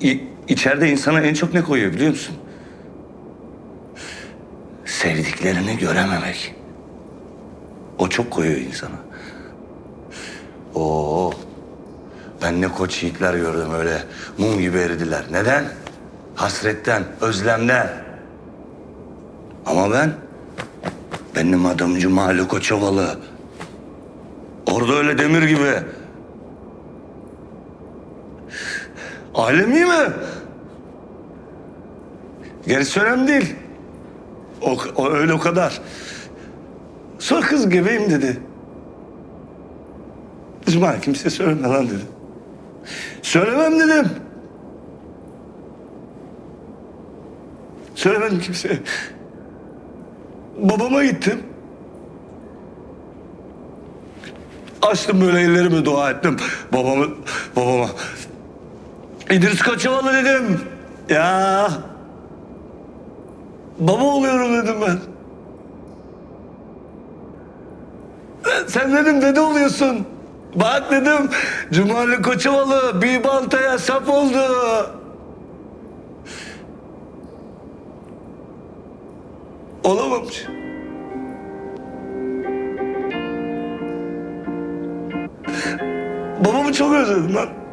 İ- içeride insana en çok ne koyuyor biliyor musun? Sevdiklerini görememek. O çok koyuyor insana. Oo. Ben ne koç yiğitler gördüm öyle mum gibi eridiler. Neden? Hasretten, özlemden. Ama ben benim adım Cumali Koçovalı. Orada öyle demir gibi. Alemi mi? Gerisi önemli değil. O, o öyle o kadar. Sonra kız gebeyim dedi. İsmail kimseye söyleme lan dedi. Söylemem dedim. Söylemedim kimseye. Babama gittim. Açtım böyle ellerimi dua ettim. Babamı, babama. İdris Koçovalı dedim. Ya. Baba oluyorum dedim ben. Sen dedim dede oluyorsun. Bak dedim Cumali Koçovalı bir baltaya sap oldu. Olamamış. Babamı çok özledim lan.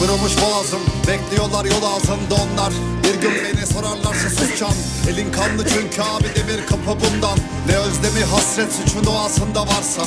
Kırılmış boğazım Bekliyorlar yol ağzımda onlar. Bir gün beni sorarlarsa susacağım Elin kanlı çünkü abi demir kapı bundan. Ne özlemi hasret suçun doğasında varsa